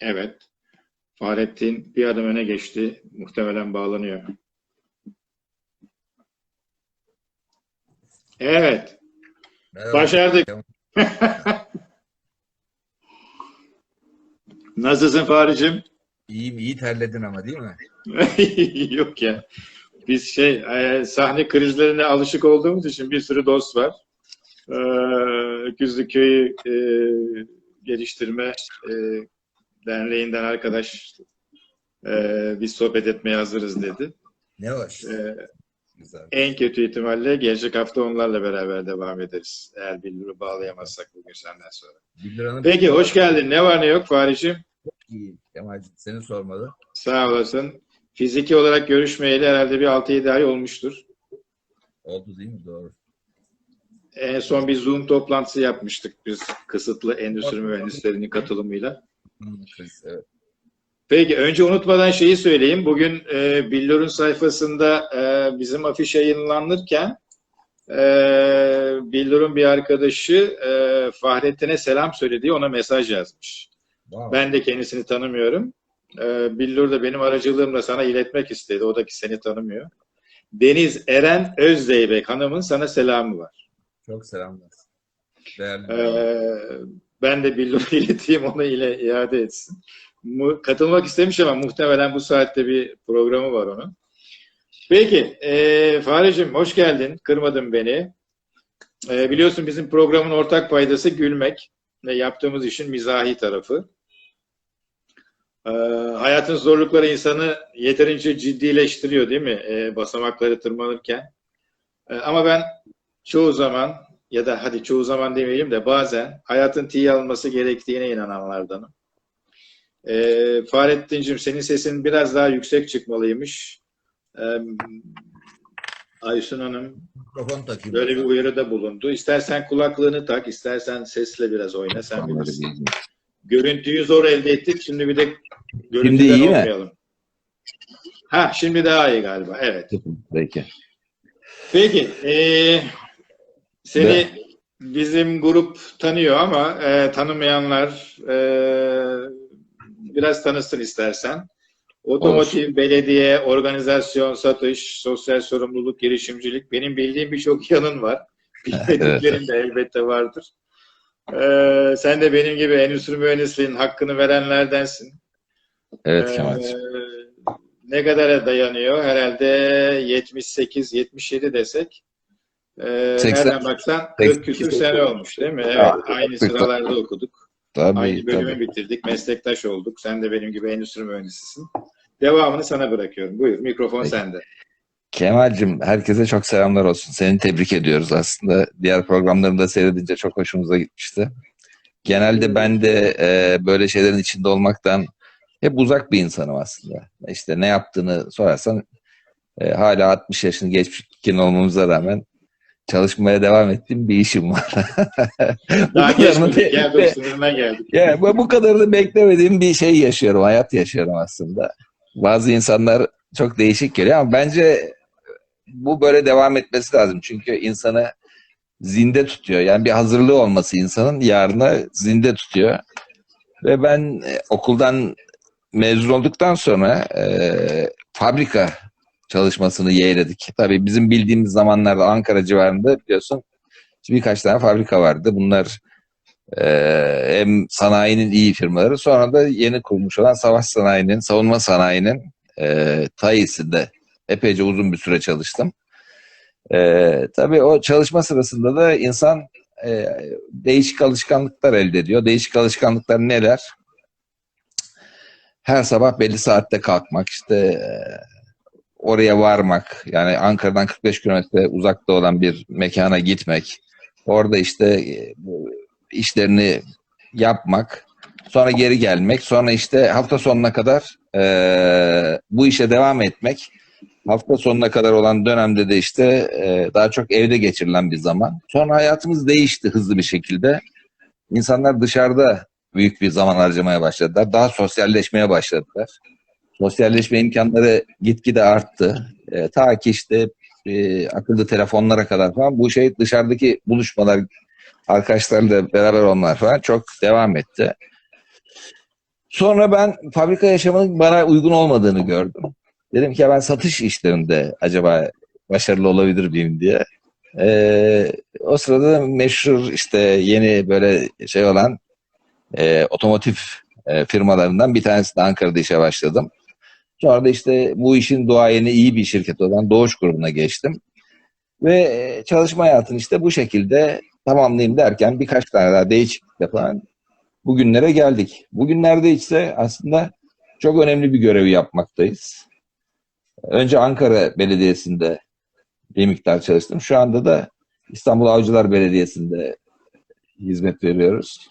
Evet. Fahrettin bir adım öne geçti. Muhtemelen bağlanıyor. Evet. Merhaba. Başardık. Nasılsın Fahri'cim? İyiyim, iyi terledin ama değil mi? Yok ya. Biz şey e, sahne krizlerine alışık olduğumuz için bir sürü dost var. Ee, Öküzlü Köyü e, Geliştirme e, Derneği'nden arkadaş e, biz sohbet etmeye hazırız dedi. Ne hoş. E, Güzel. en kötü ihtimalle gelecek hafta onlarla beraber devam ederiz. Eğer billuru bağlayamazsak bugün senden sonra. Peki hoş geldin. Ne var ne yok Fahri'cim? iyi. Kemal'cim seni sormalı. Sağ olasın. Fiziki olarak görüşmeyeli herhalde bir 6-7 ay olmuştur. Oldu değil mi? Doğru. En son bir Zoom toplantısı yapmıştık biz kısıtlı endüstri mühendislerinin katılımıyla. Evet. Peki önce unutmadan şeyi söyleyeyim. Bugün e, Billur'un sayfasında e, bizim afiş yayınlanırken e, Billur'un bir arkadaşı e, Fahrettin'e selam söyledi. Ona mesaj yazmış. Wow. Ben de kendisini tanımıyorum. E, Billur da benim aracılığımla sana iletmek istedi. O da ki seni tanımıyor. Deniz Eren Özdeybek hanımın sana selamı var. Çok selamlar. Değerli. Ee, ben de Billur'a ileteyim, onu ile iade etsin. Katılmak istemiş ama muhtemelen bu saatte bir programı var onun. Peki, e, Fareciğim hoş geldin. Kırmadın beni. E, biliyorsun bizim programın ortak paydası gülmek ve yaptığımız işin mizahi tarafı. E, hayatın zorlukları insanı yeterince ciddileştiriyor değil mi? E, basamakları tırmanırken. E, ama ben çoğu zaman ya da hadi çoğu zaman demeyeyim de bazen hayatın tiye alınması gerektiğine inananlardanım. Ee, Fahrettin'cim senin sesin biraz daha yüksek çıkmalıymış. Ee, Aysun Hanım Mikrofon takayım. böyle bir uyarıda bulundu. İstersen kulaklığını tak, istersen sesle biraz oyna. Sen bilirsin. Görüntüyü zor elde ettik. Şimdi bir de görüntüden iyi mi? olmayalım. Ha, şimdi daha iyi galiba. Evet. Peki. Peki, eee, seni bizim grup tanıyor ama eee, tanımayanlar eee, biraz tanısın istersen. Otomotiv, belediye, organizasyon, satış, sosyal sorumluluk, girişimcilik. Benim bildiğim birçok yanın var. Bilmediklerim de elbette vardır. Eee, sen de benim gibi endüstri mühendisliğinin hakkını verenlerdensin. Evet Ee, Kemal'cim. ne kadara dayanıyor? Herhalde 78-77 desek. Ee, 80 nereden baksan 40 küsür 80 sene olmuş değil mi? Evet, Ya, aynı 40 sıralarda okuduk. Tabii Aynı bölümü tabii. bitirdik. Meslektaş olduk. Sen de benim gibi endüstri mühendisisin. Devamını sana bırakıyorum. Buyur, mikrofon Peki. sende. Kemal'cim herkese çok selamlar olsun. Seni tebrik ediyoruz aslında. Diğer programlarını da seyredince çok hoşumuza gitmişti. Genelde ben de e, böyle şeylerin içinde olmaktan hep uzak bir insanım aslında. İşte ne yaptığını sorarsan e, hala 60 yaşını geçkin olmamıza rağmen çalışmaya devam ettiğim bir işim var. Daha geçmedik. Gel sınırına geldik. Yani bu, bu kadarını beklemediğim bir şey yaşıyorum, hayat yaşıyorum aslında. Bazı insanlar çok değişik geliyor ama bence bu böyle devam etmesi lazım. Çünkü insanı zinde tutuyor. Yani bir hazırlığı olması insanın yarına zinde tutuyor. Ve ben e, okuldan mezun olduktan sonra e, fabrika çalışmasını yeğledik. Tabii bizim bildiğimiz zamanlarda Ankara civarında biliyorsun birkaç tane fabrika vardı. Bunlar ee, hem sanayinin iyi firmaları sonra da yeni kurmuş olan savaş sanayinin, savunma sanayinin e, TAİ'sinde epeyce uzun bir süre çalıştım. Ee, tabii o çalışma sırasında da insan e, değişik alışkanlıklar elde ediyor. Değişik alışkanlıklar neler? Her sabah belli saatte kalkmak, işte e, oraya varmak, yani Ankara'dan 45 kilometre uzakta olan bir mekana gitmek, orada işte e, işlerini yapmak, sonra geri gelmek, sonra işte hafta sonuna kadar eee, bu işe devam etmek. Hafta sonuna kadar olan dönemde de işte eee, daha çok evde geçirilen bir zaman. Sonra hayatımız değişti hızlı bir şekilde. İnsanlar dışarıda büyük bir zaman harcamaya başladılar. Daha sosyalleşmeye başladılar. Sosyalleşme imkanları gitgide arttı. Eee, ta ki işte eee, akıllı telefonlara kadar falan bu şey dışarıdaki buluşmalar arkadaşlarla beraber olmalar falan çok devam etti. Sonra ben fabrika yaşamının bana uygun olmadığını gördüm. Dedim ki ben satış işlerinde acaba başarılı olabilir miyim diye. Ee, o sırada da meşhur işte yeni böyle şey olan e, otomotiv e, firmalarından bir tanesi de Ankara'da işe başladım. Sonra da işte bu işin duayeni iyi bir şirket olan Doğuş grubuna geçtim. Ve e, çalışma hayatını işte bu şekilde tamamlayayım derken birkaç tane daha değişiklik yapan bugünlere geldik. Bugünlerde ise aslında çok önemli bir görevi yapmaktayız. Önce Ankara Belediyesi'nde bir miktar çalıştım. Şu anda da İstanbul Avcılar Belediyesi'nde hizmet veriyoruz.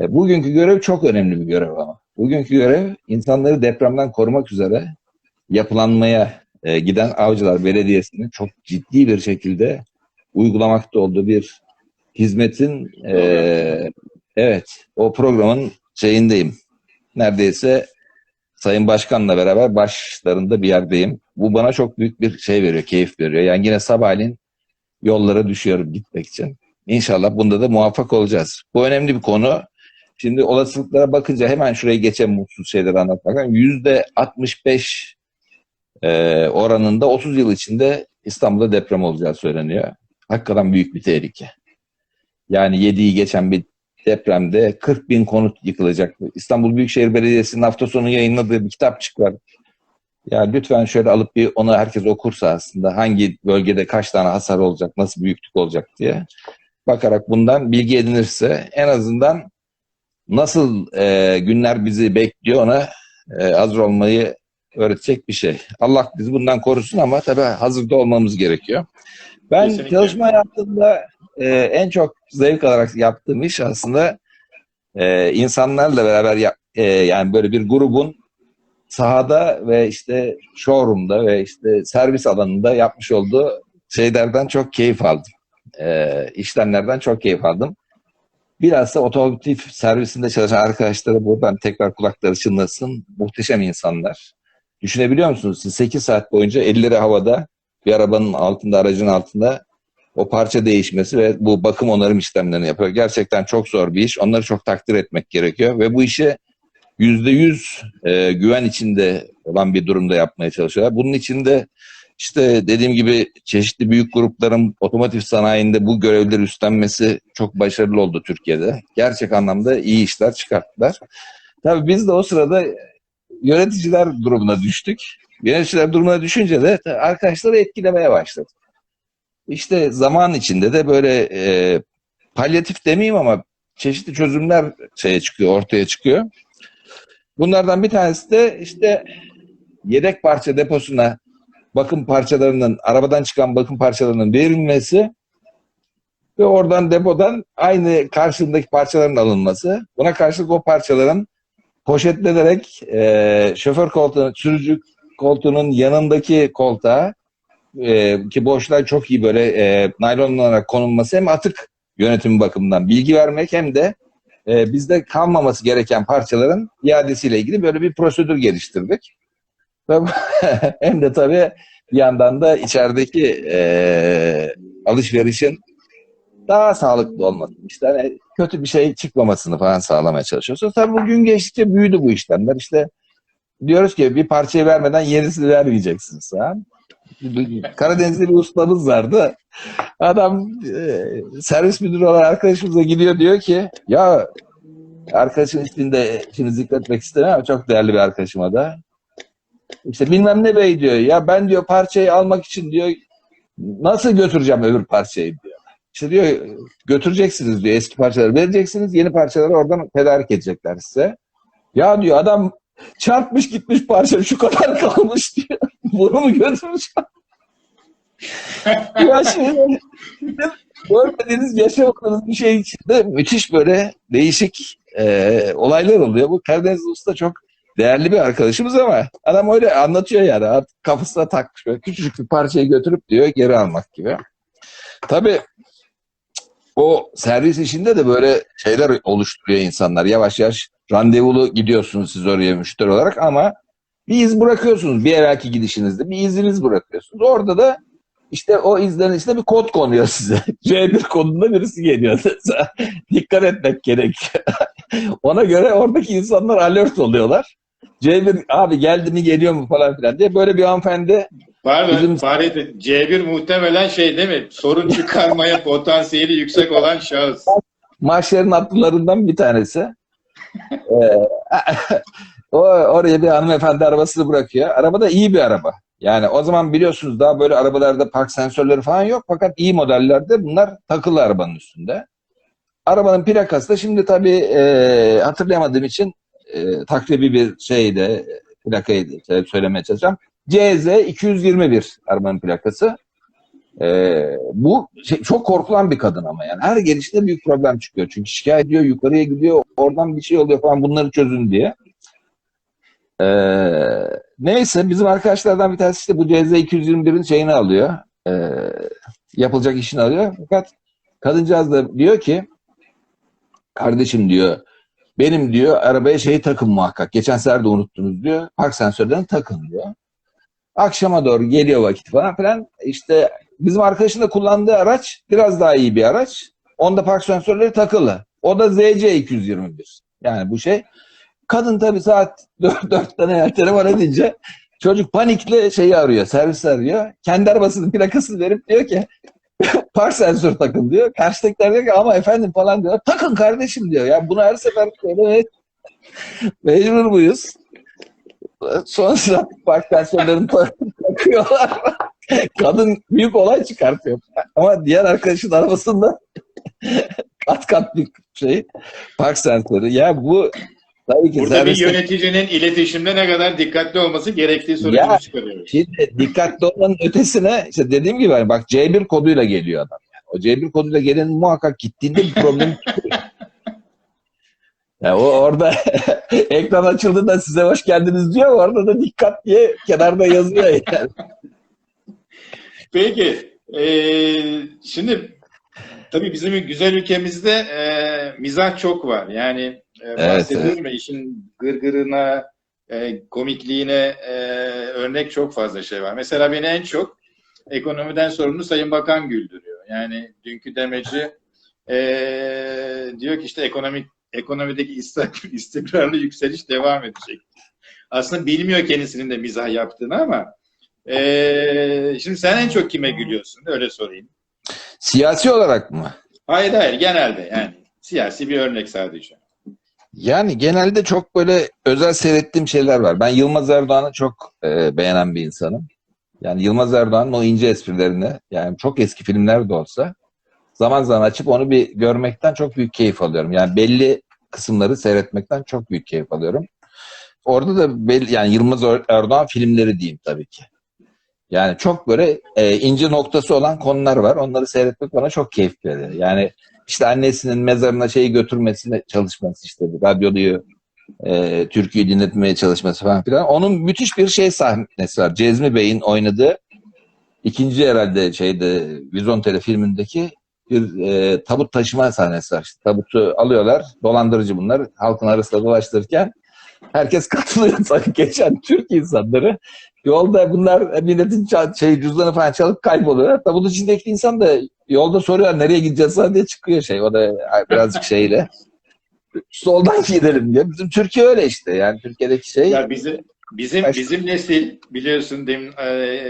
E, Bugünkü görev çok önemli bir görev ama. Bugünkü görev insanları depremden korumak üzere yapılanmaya e, giden Avcılar Belediyesi'nin çok ciddi bir şekilde uygulamakta olduğu bir hizmetin e, evet o programın şeyindeyim. Neredeyse Sayın Başkan'la beraber başlarında bir yerdeyim. Bu bana çok büyük bir şey veriyor, keyif veriyor. Yani yine sabahleyin yollara düşüyorum gitmek için. İnşallah bunda da muvaffak olacağız. Bu önemli bir konu. Şimdi olasılıklara bakınca hemen şuraya geçen mutsuz şeyleri anlatmak. Yüzde 65 e, oranında 30 yıl içinde İstanbul'da deprem olacağı söyleniyor. Hakikaten büyük bir tehlike. Yani 7'yi geçen bir depremde 40 bin konut yıkılacak. İstanbul Büyükşehir Belediyesi'nin hafta sonu yayınladığı bir kitapçık var. Ya lütfen şöyle alıp bir onu herkes okursa aslında hangi bölgede kaç tane hasar olacak, nasıl büyüklük olacak diye bakarak bundan bilgi edinirse en azından nasıl e, günler bizi bekliyor ona e, hazır olmayı öğretecek bir şey. Allah bizi bundan korusun ama tabii hazırda olmamız gerekiyor. Ben Kesinlikle. çalışma hayatımda e, en çok zevk alarak yaptığım iş aslında e, insanlarla beraber yap- e, yani böyle bir grubun sahada ve işte showroom'da ve işte servis alanında yapmış olduğu şeylerden çok keyif aldım. E, işlemlerden çok keyif aldım. Bilhassa otomotiv servisinde çalışan arkadaşlara buradan tekrar kulakları çınlasın. Muhteşem insanlar. Düşünebiliyor musunuz? Siz 8 saat boyunca elleri havada bir arabanın altında, aracın altında o parça değişmesi ve bu bakım onarım işlemlerini yapıyor. Gerçekten çok zor bir iş. Onları çok takdir etmek gerekiyor ve bu işi yüzde yüz e, güven içinde olan bir durumda yapmaya çalışıyorlar. Bunun içinde işte dediğim gibi çeşitli büyük grupların otomotiv sanayinde bu görevleri üstlenmesi çok başarılı oldu Türkiye'de. Gerçek anlamda iyi işler çıkarttılar. Tabii biz de o sırada yöneticiler durumuna düştük. Yöneticiler durumuna düşünce de arkadaşları etkilemeye başladık. İşte zaman içinde de böyle e, palyatif demeyeyim ama çeşitli çözümler şeye çıkıyor, ortaya çıkıyor. Bunlardan bir tanesi de işte yedek parça deposuna bakım parçalarının, arabadan çıkan bakım parçalarının verilmesi ve oradan depodan aynı karşılığındaki parçaların alınması. Buna karşılık o parçaların poşetlenerek e, şoför koltuğu, sürücü koltuğunun yanındaki koltuğa e, ki boşluğa çok iyi böyle e, naylon olarak konulması hem atık yönetimi bakımından bilgi vermek hem de e, bizde kalmaması gereken parçaların iadesiyle ilgili böyle bir prosedür geliştirdik. Ve hem de tabii bir yandan da içerideki e, alışverişin daha sağlıklı olması, işte hani kötü bir şey çıkmamasını falan sağlamaya çalışıyoruz. Tabii bu gün geçtikçe büyüdü bu işlemler. İşte diyoruz ki bir parçayı vermeden yenisini vermeyeceksiniz. Ha? Karadeniz'de bir ustamız vardı. Adam e, servis müdürü olan arkadaşımıza gidiyor diyor ki ya arkadaşın ismini de şimdi zikretmek istemem çok değerli bir arkadaşıma da. İşte bilmem ne bey diyor. Ya ben diyor parçayı almak için diyor nasıl götüreceğim öbür parçayı diyor. İşte diyor götüreceksiniz diyor eski parçaları vereceksiniz yeni parçaları oradan tedarik edecekler size. Ya diyor adam çarpmış gitmiş parça şu kadar kalmış diyor. Bunu mu götüreceğim? ya şimdi görmediğiniz yaşamadığınız bir şey içinde müthiş böyle değişik e, olaylar oluyor. Bu Karadeniz Usta çok değerli bir arkadaşımız ama adam öyle anlatıyor yani. Artık kafasına takmış böyle küçücük bir parçayı götürüp diyor geri almak gibi. Tabii o servis işinde de böyle şeyler oluşturuyor insanlar. Yavaş yavaş randevulu gidiyorsunuz siz oraya müşteri olarak ama bir iz bırakıyorsunuz bir evvelki gidişinizde. Bir iziniz bırakıyorsunuz. Orada da İşte o izlerin içine bir kod konuyor size. C1 kodunda birisi geliyor. Dikkat etmek gerekiyor. Ona göre oradaki insanlar alert oluyorlar. C1 abi geldi mi geliyor mu falan filan diye böyle bir hanımefendi Pardon, Bizim- Fahrettin. C1 muhtemelen şey değil mi? Sorun çıkarmaya potansiyeli yüksek olan şahıs. mahşerin atlılarından bir tanesi. Ee, o oraya bir hanımefendi arabasını bırakıyor. Araba da iyi bir araba. Yani o zaman biliyorsunuz daha böyle arabalarda park sensörleri falan yok. Fakat iyi modellerde bunlar takılı arabanın üstünde. Arabanın plakası da şimdi tabii e, hatırlayamadığım için e, takribi bir şeyde plakayı söylemeye çalışacağım. CZ 221 arabanın plakası. Ee, bu şey- çok korkulan bir kadın ama yani her gelişte büyük problem çıkıyor. Çünkü şikayet ediyor, yukarıya gidiyor, oradan bir şey oluyor falan bunları çözün diye. Ee, neyse bizim arkadaşlardan bir tanesi işte bu CZ 221'in şeyini alıyor. Ee, yapılacak işini alıyor. Fakat kadıncağız da diyor ki kardeşim diyor benim diyor arabaya şey takın muhakkak. Geçen sefer de unuttunuz diyor. Park sensörlerini takın diyor. Akşama doğru geliyor vakit falan filan. İşte bizim arkadaşın da kullandığı araç biraz daha iyi bir araç. Onda park sensörleri takılı. O da ZC 221. Yani bu şey. Kadın tabii saat 4, 4'ten eğer telefon edince çocuk panikle şeyi arıyor, servis arıyor. Kendi arabasının plakasını verip diyor ki park sensörü takın diyor. Karşıdakiler diyor ki ama efendim falan diyor. Takın kardeşim diyor. Ya bunu her sefer söylemeye mecbur muyuz? Sonra park sensörlerini takıyorlar. Kadın büyük olay çıkartıyor. Ama diğer arkadaşın arabasında kat kat bir şey park sensörü. Ya bu tabii ki Burada bir yöneticinin iletişimde ne kadar dikkatli olması gerektiği sonucunu çıkarıyoruz. Şimdi dikkatli olmanın ötesine işte dediğim gibi hani bak C1 koduyla geliyor adam. Yani. O C1 koduyla gelen muhakkak gittiğinde bir problem çıkıyor. Ya o orada ekran açıldığında size hoş geldiniz diyor. Orada da dikkat diye kenarda yazıyor yani. Peki, eee, şimdi tabii bizim güzel ülkemizde eee, mizah çok var. Yani e, Evet, bahsediyorum ya işin gırgırına, e, komikliğine e, örnek çok fazla şey var. Mesela beni en çok ekonomiden sorumlu Sayın Bakan güldürüyor. Yani dünkü demeci e, diyor ki işte ekonomik ekonomideki istik- istikrarlı yükseliş devam edecek. Aslında bilmiyor kendisinin de mizah yaptığını ama e, şimdi sen en çok kime gülüyorsun? Öyle sorayım. Siyasi olarak mı? Hayır hayır genelde yani siyasi bir örnek sadece. Yani genelde çok böyle özel seyrettiğim şeyler var. Ben Yılmaz Erdoğan'ı çok e, beğenen bir insanım. Yani Yılmaz Erdoğan'ın o ince esprilerini yani çok eski filmler de olsa zaman zaman açıp onu bir görmekten çok büyük keyif alıyorum. Yani belli kısımları seyretmekten çok büyük keyif alıyorum. Orada da belli, yani Yılmaz Erdoğan filmleri diyeyim tabii ki. Yani çok böyle e, ince noktası olan konular var. Onları seyretmek bana çok keyif veriyor. Yani işte annesinin mezarına şeyi götürmesine çalışması işte radyoyu e, türküyü dinletmeye çalışması falan filan. Onun müthiş bir şey sahnesi var. Cezmi Bey'in oynadığı ikinci herhalde şeyde Vizontele filmindeki bir e, tabut taşıma sahnesi var. İşte tabutu alıyorlar. Dolandırıcı bunlar. Halkın arasında dolaştırırken herkes katılıyor sanki geçen Türk insanları. Yolda bunlar milletin ça- şey cüzdanı falan çalıp kayboluyorlar. Tabutun içindeki insan da yolda soruyor nereye gideceğiz falan diye çıkıyor şey. O da birazcık şeyle. Soldan gidelim diye. Bizim Türkiye öyle işte. Yani Türkiye'deki şey. Ya bizim bizim Başka- bizim nesil biliyorsun demin e,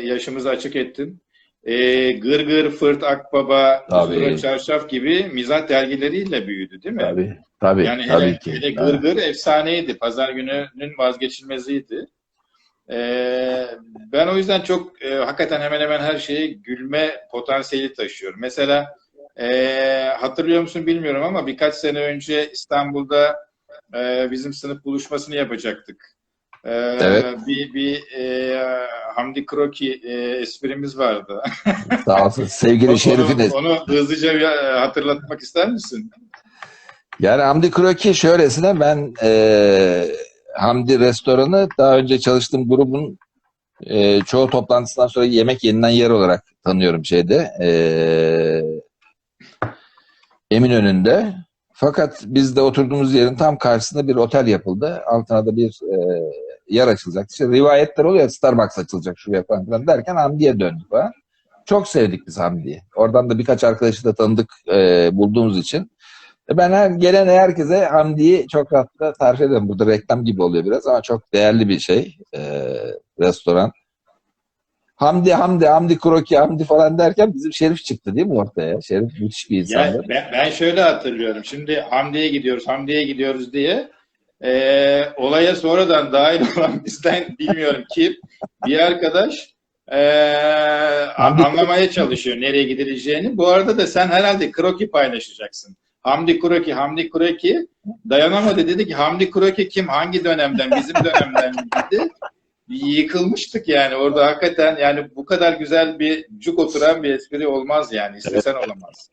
yaşımızı açık ettin. E, Gırgır, Fırt, Akbaba, Tabii. Çarşaf gibi mizah dergileriyle büyüdü değil mi? Tabii. Tabii. Yani tabii hele, ki. hele Ha. Gırgır efsaneydi. Pazar gününün vazgeçilmeziydi. E, ben o yüzden çok e, hakikaten hemen hemen her şeye gülme potansiyeli taşıyorum. Mesela e, hatırlıyor musun bilmiyorum ama birkaç sene önce İstanbul'da e, bizim sınıf buluşmasını yapacaktık. E, Evet. Bir, bir e, Hamdi Kroki e, esprimiz vardı. Sağ olsun. Sevgili Şerif'i de. Onu, onu hızlıca bir, e, hatırlatmak ister misin? Yani Hamdi Kroki şöylesine ben e, Hamdi Restoranı daha önce çalıştığım grubun e, çoğu toplantısından sonra yemek yenilen yer olarak tanıyorum şeyde. E, Eminönü'nde. Fakat biz de oturduğumuz yerin tam karşısında bir otel yapıldı. Altına da bir e, yer açılacak. İşte rivayetler oluyor. Starbucks açılacak şuraya falan filan derken Hamdi'ye döndü falan. çok sevdik biz Hamdi'yi. Oradan da birkaç arkadaşı da tanıdık e, bulduğumuz için. E, Ben her, gelen herkese Hamdi'yi çok rahatlıkla tarif ederim. Burada reklam gibi oluyor biraz ama çok değerli bir şey. e, restoran. Hamdi, Hamdi, Hamdi Kroki, Hamdi falan derken bizim Şerif çıktı değil mi ortaya? Şerif müthiş bir insandı. Yani ben, ben şöyle hatırlıyorum. Şimdi Hamdi'ye gidiyoruz, Hamdi'ye gidiyoruz diye e, olaya sonradan dahil olan bizden bilmiyorum kim bir arkadaş e, anlamaya çalışıyor nereye gidileceğini. Bu arada da sen herhalde kroki paylaşacaksın. Hamdi Kroki, Hamdi Kroki dayanamadı. Dedi ki Hamdi Kroki kim? Hangi dönemden? Bizim dönemden dedi. Yıkılmıştık yani orada hakikaten yani bu kadar güzel bir cuk oturan bir espri olmaz yani. İstesen olamaz.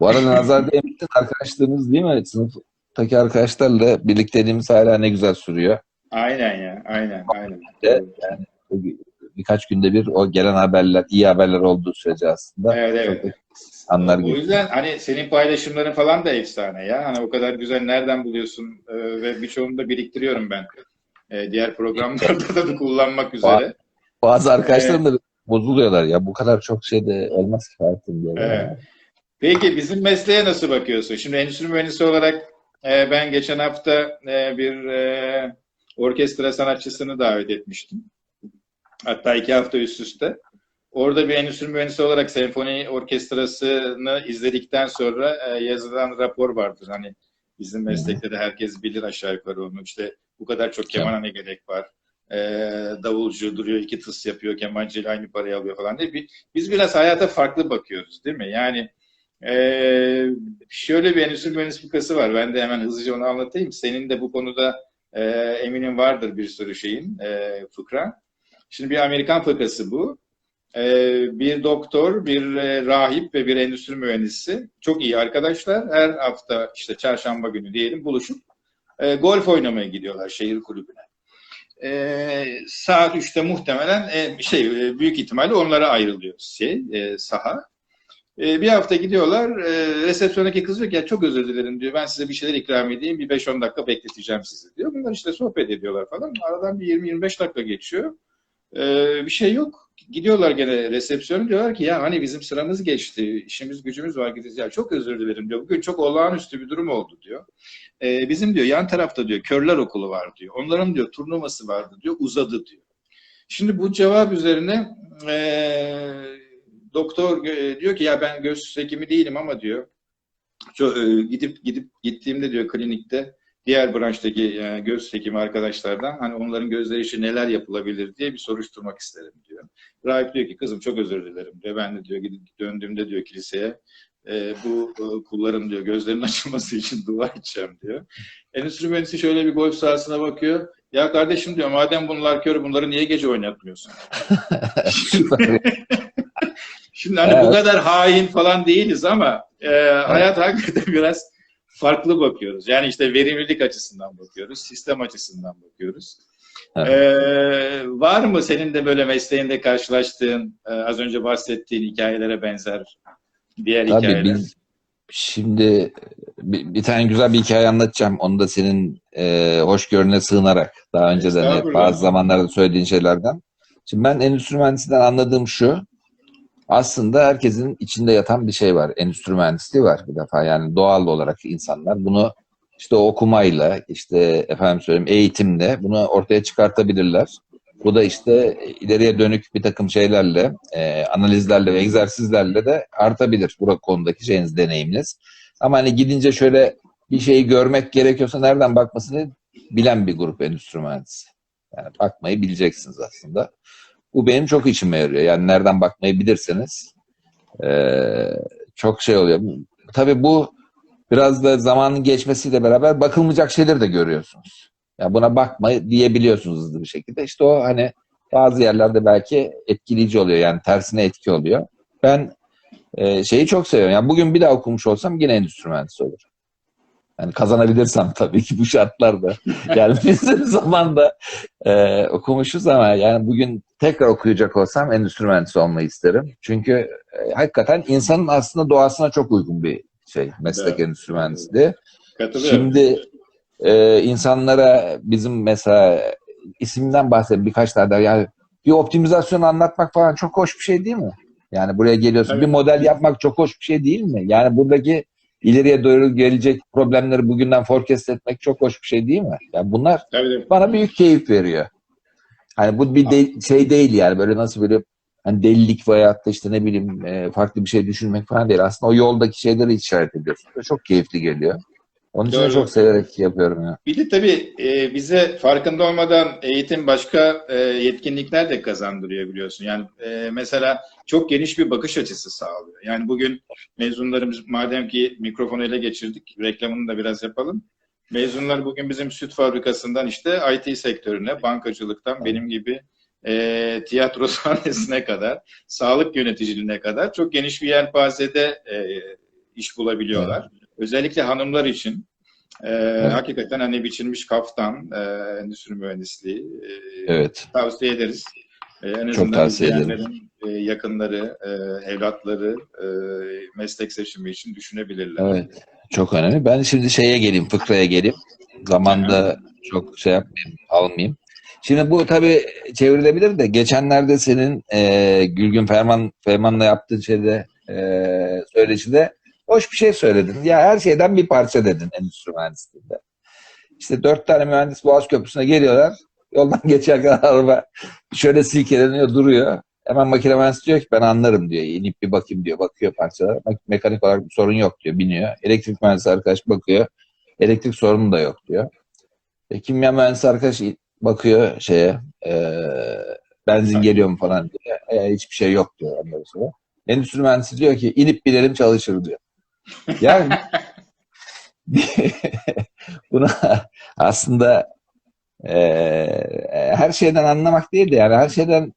Bu arada nazar değmesin arkadaşlarımız değil mi? Sınıftaki arkadaşlarla birlikteliğimiz hala ne güzel sürüyor. Aynen ya, aynen, aynen. Yani birkaç günde bir o gelen haberler, iyi haberler olduğu sürece aslında Evet, evet. çok anlar O gibi. yüzden hani senin paylaşımların falan da efsane ya. Hani o kadar güzel nereden buluyorsun Ee, ve birçoğunu da biriktiriyorum ben. Ee, diğer programlarda da kullanmak üzere. Bazı arkadaşlarım da bozuluyorlar ya. Bu kadar çok şey de olmaz ki hayatım. Evet. Peki bizim mesleğe nasıl bakıyorsun? Şimdi endüstri mühendisi olarak e, ben geçen hafta e, bir e, orkestra sanatçısını davet etmiştim. Hatta iki hafta üst üste. Orada bir endüstri mühendisi olarak senfoni orkestrasını izledikten sonra e, yazılan rapor vardır. Hani bizim meslekte de herkes bilir aşağı yukarı onu. İşte bu kadar çok kemana ne gerek var? E, davulcu duruyor iki tıs yapıyor, kemancıyla aynı parayı alıyor falan diye. Biz biraz hayata farklı bakıyoruz değil mi? Yani e, şöyle bir endüstri mühendislikası var. Ben de hemen hızlıca onu anlatayım. Senin de bu konuda e, eminim vardır bir sürü şeyin e, fıkra. Şimdi bir Amerikan fıkrası bu. Ee, bir doktor, bir e, rahip ve bir endüstri mühendisi çok iyi arkadaşlar. Her hafta işte çarşamba günü diyelim buluşup e, golf oynamaya gidiyorlar şehir kulübüne. Ee, saat 3'te muhtemelen e, şey büyük ihtimalle onlara ayrılıyor şey saha. Bir hafta gidiyorlar. Resepsiyondaki kız diyor ki "Ya çok özür dilerim diyor. Ben size bir şeyler ikram edeyim. Bir 5-10 dakika bekleteceğim sizi diyor. Bunlar işte sohbet ediyorlar falan. Aradan bir 20-25 dakika geçiyor. E, bir şey yok. Gidiyorlar gene resepsiyona diyorlar ki ya hani bizim sıramız geçti. işimiz gücümüz var gideceğiz. Ya çok özür dilerim diyor. Bugün çok olağanüstü bir durum oldu diyor. E, bizim diyor yan tarafta diyor körler okulu var diyor. Onların diyor turnuvası vardı diyor. Uzadı diyor. Şimdi bu cevap üzerine e, doktor e, diyor ki ya ben göz hekimi değilim ama diyor e, gidip gidip gittiğimde diyor klinikte diğer branştaki e, göz hekimi arkadaşlardan hani onların gözleri için neler yapılabilir diye bir soruşturmak isterim diyor. Rahip diyor ki kızım çok özür dilerim diyor. Ben de diyor gidip döndüğümde diyor kiliseye e, bu e, kulların diyor gözlerinin açılması için dua edeceğim diyor. Endüstri mühendisi şöyle bir golf sahasına bakıyor. Ya kardeşim diyor madem bunlar kör bunları niye gece oynatmıyorsun? Şimdi hani bu Evet. kadar hain falan değiliz ama e, hayat hakikaten biraz farklı bakıyoruz. Yani işte verimlilik açısından bakıyoruz, sistem açısından bakıyoruz. Evet. E, var mı senin de böyle mesleğinde karşılaştığın, e, az önce bahsettiğin hikayelere benzer diğer Tabii hikayeler? biz şimdi bir, bir tane güzel bir hikaye anlatacağım. Onu da senin e, hoşgörüne sığınarak daha önceden de Estağfurullah. bazı zamanlarda söylediğin şeylerden. Şimdi ben endüstri mühendisinden anladığım şu. Aslında herkesin içinde yatan bir şey var. Endüstri mühendisliği var bir defa. Yani doğal olarak insanlar bunu işte okumayla, işte efendim söyleyeyim eğitimle bunu ortaya çıkartabilirler. Bu da işte ileriye dönük bir takım şeylerle, e, analizlerle ve egzersizlerle de artabilir. Bu konudaki şeyiniz, deneyiminiz. Ama hani gidince şöyle bir şeyi görmek gerekiyorsa nereden bakmasını bilen bir grup endüstri mühendisi. Yani bakmayı bileceksiniz aslında. Bu benim çok içime yarıyor. Yani nereden bakmayı bilirseniz eee, çok şey oluyor. Tabii bu biraz da zamanın geçmesiyle beraber bakılmayacak şeyleri de görüyorsunuz. Ya buna bakma diyebiliyorsunuz hızlı bir şekilde. İşte o hani bazı yerlerde belki etkileyici oluyor. Yani tersine etki oluyor. Ben e, şeyi çok seviyorum. Yani bugün bir daha okumuş olsam yine endüstri mühendisi olurum. Yani kazanabilirsem tabii ki bu şartlarda. Bizim zamanda e, okumuşuz ama yani bugün tekrar okuyacak olsam endüstri mühendisi olmayı isterim. Çünkü e, hakikaten insanın aslında doğasına çok uygun bir şey meslek Evet. endüstri mühendisliği. Şimdi e, insanlara bizim mesela isimden bahsedeyim birkaç tane daha. Yani bir optimizasyon anlatmak falan çok hoş bir şey değil mi? Yani buraya geliyorsun. Tabii. Bir model yapmak çok hoş bir şey değil mi? Yani buradaki ileriye doğru gelecek problemleri bugünden forecast etmek çok hoş bir şey değil mi? Yani bunlar Tabii bana büyük keyif veriyor. Hani bu bir de- şey değil yani böyle nasıl böyle hani delilik veya da işte ne bileyim e, farklı bir şey düşünmek falan değil. Aslında o yoldaki şeyleri işaret ediyorsun. Çok keyifli geliyor. Onun için Doğru. çok severek yapıyorum ya. Bir de tabii e, bize farkında olmadan eğitim başka e, yetkinlikler de kazandırıyor biliyorsun. Yani e, mesela çok geniş bir bakış açısı sağlıyor. Yani bugün mezunlarımız madem ki mikrofonu ele geçirdik, reklamını da biraz yapalım. Mezunlar bugün bizim süt fabrikasından işte IT sektörüne, bankacılıktan benim gibi e, tiyatro sahnesine kadar, sağlık yöneticiliğine kadar çok geniş bir yelpazede e, iş bulabiliyorlar. Özellikle hanımlar için e, hakikaten hani biçilmiş kaftan, e, endüstri mühendisliği e, Evet. tavsiye ederiz. E, en Çok tavsiye ederim. e, yakınları, e, evlatları e, meslek seçimi için düşünebilirler. Evet. Çok önemli. Ben şimdi şeye geleyim, fıkraya geleyim. Zamanda çok şey yapmayayım, almayayım. Şimdi bu tabii çevrilebilir de geçenlerde senin e, Gülgün Ferman Ferman'la yaptığın şeyde e, söyleşide hoş bir şey söyledin. Ya her şeyden bir parça dedin endüstri mühendisliğinde. İşte dört tane mühendis Boğaz Köprüsü'ne geliyorlar. Yoldan geçerken araba şöyle silkeleniyor, duruyor. Hemen makine mühendisi diyor ki ben anlarım diyor. İnip bir bakayım diyor. Bakıyor parçalara. Mek- Mekanik olarak bir sorun yok diyor. Biniyor. Elektrik mühendisi arkadaş bakıyor. Elektrik sorunu da yok diyor. E, kimya mühendisi arkadaş bakıyor şeye e, benzin geliyor mu falan diyor. E, hiçbir şey yok diyor. Endüstri mühendisi diyor ki inip binelim çalışır diyor. Yani buna aslında e, her şeyden anlamak değil de yani her şeyden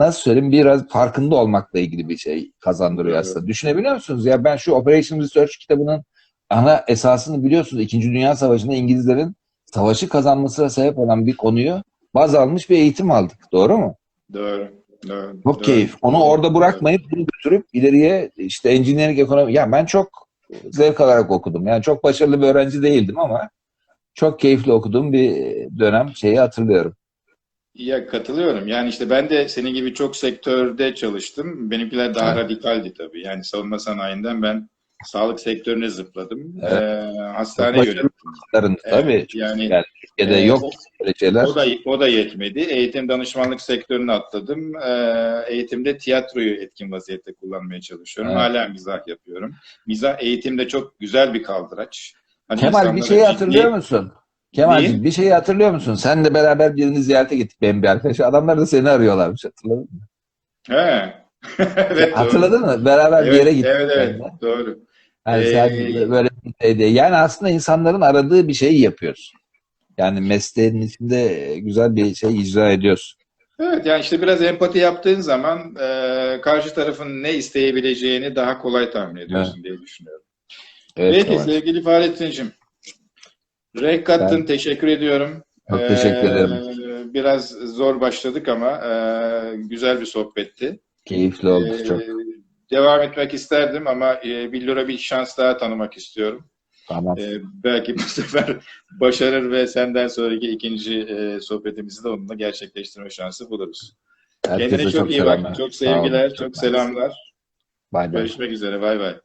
nasıl söyleyeyim biraz farkında olmakla ilgili bir şey kazandırıyor Evet. aslında. Düşünebiliyor musunuz? Ya ben şu Operation Research kitabının ana esasını biliyorsunuz. İkinci Dünya Savaşı'nda İngilizlerin savaşı kazanmasına sebep olan bir konuyu baz almış bir eğitim aldık. Doğru mu? Doğru. Doğru. Çok doğru. keyif. Onu orada bırakmayıp bunu götürüp ileriye işte engineering ekonomi. Ya ben çok zevk alarak okudum. Yani çok başarılı bir öğrenci değildim ama çok keyifli okuduğum bir dönem şeyi hatırlıyorum. Ya katılıyorum. Yani işte ben de senin gibi çok sektörde çalıştım. Benimkiler daha Evet. radikaldi tabii. Yani savunma sanayinden ben sağlık sektörüne zıpladım. Evet. Ee, hastane. Başarıların tabii. Evet, yani Yani Türkiye'de e, yok o- böyle şeyler. O da, o da yetmedi. Eğitim danışmanlık sektörüne atladım. Ee, eğitimde tiyatroyu etkin vaziyette kullanmaya çalışıyorum. Evet. Hala mizah yapıyorum. Mizah eğitimde çok güzel bir kaldıraç. Hani Kemal bir şeyi ciddi- hatırlıyor musun? Kemal'cim bir şeyi hatırlıyor musun? Sen de beraber birini ziyarete gittik benim bir arkadaş. Adamlar da seni arıyorlarmış hatırladın mı? He. evet, doğru. Hatırladın mı? Beraber bir Evet, yere gittik. evet, evet, doğru. Yani Ee, sen böyle bir şeydi. Yani aslında insanların aradığı bir şeyi yapıyorsun. Yani mesleğin içinde güzel bir şey icra ediyorsun. Evet yani işte biraz empati yaptığın zaman e, karşı tarafın ne isteyebileceğini daha kolay tahmin ediyorsun diye düşünüyorum. Evet, Peki Kemal. sevgili Fahrettin'cim. Renk kattın. Teşekkür ediyorum. Çok teşekkür ederim. Ee, Biraz zor başladık ama e, güzel bir sohbetti. Keyifli oldu Ee, çok. Devam etmek isterdim ama e, Billur'a bir şans daha tanımak istiyorum. Tamam. Ee, belki bu sefer başarır ve senden sonraki ikinci e, sohbetimizi de onunla gerçekleştirme şansı buluruz. Herkese Kendine çok, iyi selamlar. bak. Çok sevgiler, çok, mersi. selamlar. Bay bay. Görüşmek üzere. Bay bay.